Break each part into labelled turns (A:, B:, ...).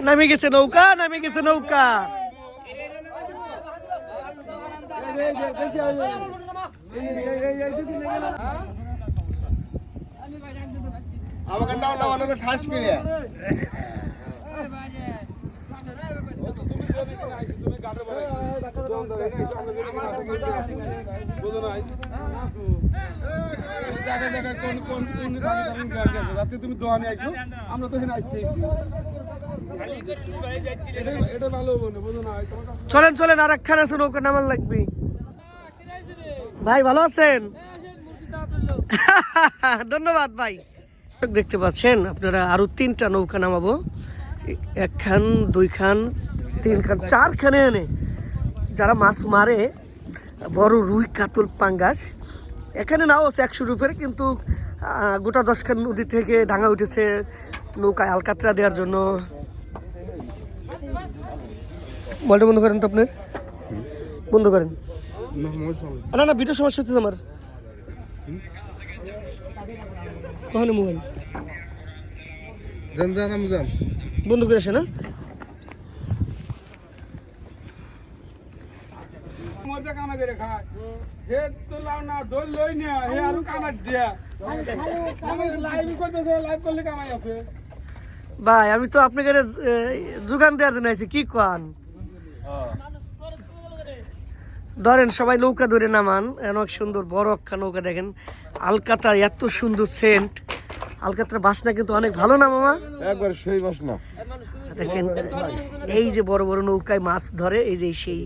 A: নামে গেছে নৌকা নামে গেছে নৌকা
B: আমাকে নাও নাও নাও ঠাস করে
C: তুমি দোয়ানে আইছো আমরা তো এখানে আসতেছি
A: চলেন চলেন আর একখান আছে, নৌকা নামান লাগবে। ভাই, ভালো আছেন? ধন্যবাদ, ভাই। দেখতে পাচ্ছেন, আপনারা আরও তিনটা নৌকা নামাবো। একখান, দুইখান, তিনখান, চারখানে এনে। যারা মাছ মারে, বড় রুই, কাতল, পাঙ্গাস, এখানে নাও, আছে একশো রুপের, কিন্তু গোটা দশখান নদী থেকে ডাঙা উঠেছে নৌকায় আলকাতরা দেওয়ার জন্য। বলটা বন্ধ করেন তো আপনার? বন্ধ করেন। না না ভিডিও সমস্যা হচ্ছে আমার। কখন মোবাইল? বন্ধ করে আসে না
C: মরতে কামা করে খায়। হে তো লাও না দোল লই না হে আরও কামার দিয়া। আমি লাইভ করতেছে লাইভ করলে কামাই আছে।
A: ভাই আমি তো আপনাকে যোগান দেওয়ার জন্য আইছি কি কান? ধরেন সবাই নৌকা ধরে নামান অনেক সুন্দর বড় একটা নৌকা দেখেন। আলকাতার এত সুন্দর সেন্ট আলকাতার বাসনা কিন্তু অনেক ভালো না মামা?
B: একবার সেই বাস না
A: দেখেন এই যে বড় বড় নৌকায় মাছ ধরে এই যে সেই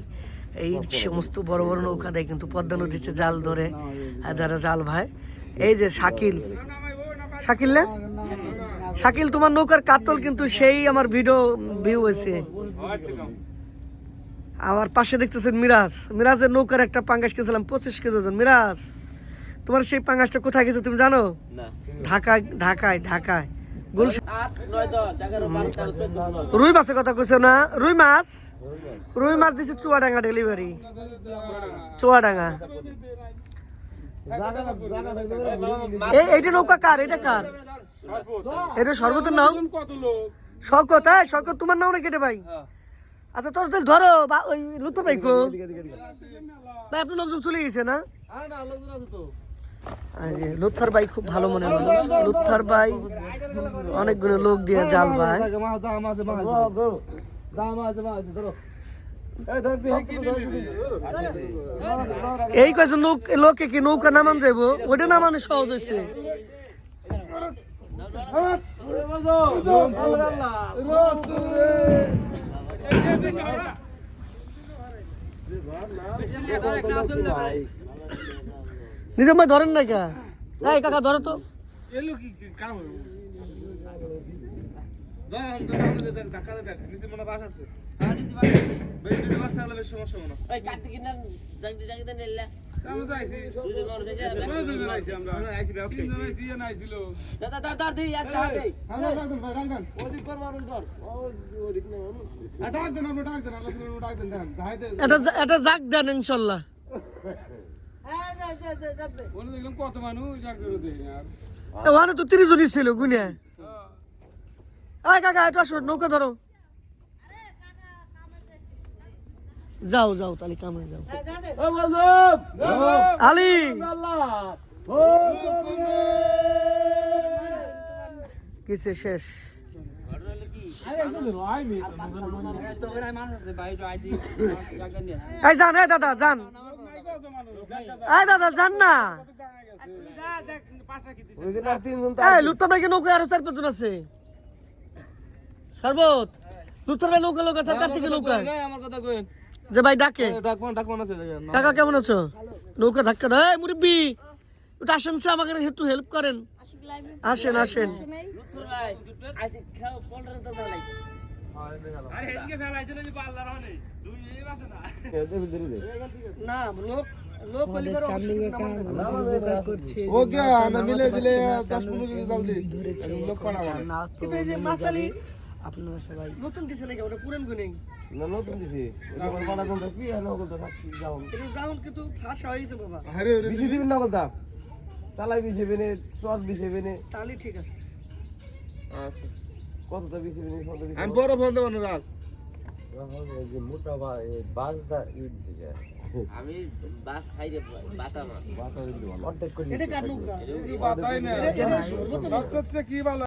A: এই সমস্ত বড় বড় নৌকা দেয় কিন্তু পদ্মা নদীতে জাল ধরে যারা জাল ভাই। এই যে শাকিল। শাকিল না? শাকিল তোমার নৌকার কাতল কিন্তু সেই আমার ভিডিও ভিউ হয়েছে। আমার পাশে দেখতেছেন মিরাজ। মিরাজের নৌকার একটা পাঙ্গাস গেছিলাম পঁচিশ কেজি ওজন। মিরাজ তোমার সেই পাঙ্গাসটা কোথায় গেছে তুমি জানো? ঢাকায় ঢাকায় ঢাকায়। রুই মাছের কথা কইছো না? রুই মাছ? রুই মাছ দিছে চুয়াডাঙ্গা ডেলিভারি চুয়াডাঙ্গা। এইটা নৌকা কার? এটা কার? এটা সর্বতের নাও
C: কত লোক?
A: শকত হ্যাঁ শকত তোমার নাও না কেটে ভাই? আচ্ছা তোর তাহলে ধরো বা ওই লুতো ভাই কো। ভাই আপনার লোকজন চলে গেছে না? যে লুৎথার ভাই খুব ভালো মনে মানুষ লুৎথার ভাই অনেকগুলো লোক দিয়ে জাল ভাই। এই কয়জন লোক লোকে কি নৌকা নামান যাইবো? ওটা নামানো সহজ হয়েছে নিজে ভাই ধরেন না কা? এই কাকা ধরো তো।
C: এলো কি কাম আমরা
A: এটা এটা যাক দেন ইনশাল্লাহ।
C: ওনে দেখলাম কত মানুষ
A: তো তিরিশ জনই ছিল গুনে। কাকা এটা নৌকা ধরো। যাও যাও তাহলে কামে যাও। আলী! কিসে শেষ? এই যান এই দাদা যান। এই দাদা যান না। নৌকা আরও চার পাঁচজন আছে। সর্বত লুত্তার ভাই নৌকা নৌকা চার থেকে নৌকা
B: আমার কথা কইন।
A: যে ভাই ডাকে। কাকা কেমন আছো? নৌকা ধাক্কা দেয়। মুরব্বি একটু আসেন সে আমাকে একটু হেল্প করেন। আসেন আসেন।
C: আরে এদিকে ফেলাইছিল যে পাল্লার হনে দুই এই বাসে না
A: না লোক লোক
B: ও কে না মিলে দিলে 10 15 কেজি জলদি লোক পাঠাবা
A: কিন্তু এই যে মাসালি আপনারা সবাই। নতুন দিছে নাকি? ওটা পুরান গুনেই
B: না নতুন দিছি। এটা বল কোন আর নকল তো যাও
A: এটা কিন্তু ফাঁসা বাবা।
B: আরে দিবেন নকল তা তালাই বিছে বেনে চট বিছে বেনে
A: তাহলে ঠিক আছে।
B: আচ্ছা।
D: কতটা নিবি, কত বেশি
B: আমি বড় ফোন দেবো না রাখ।
D: মোটা বা- এই বাসটা ই দিছে
E: আমি বাস খাই রে বাতা মাছ
D: বাসটা দিলে ভালো।
A: এটা কাটুক
D: খাইতে।
C: বাতাই না। সবচেয়ে কি ভালো?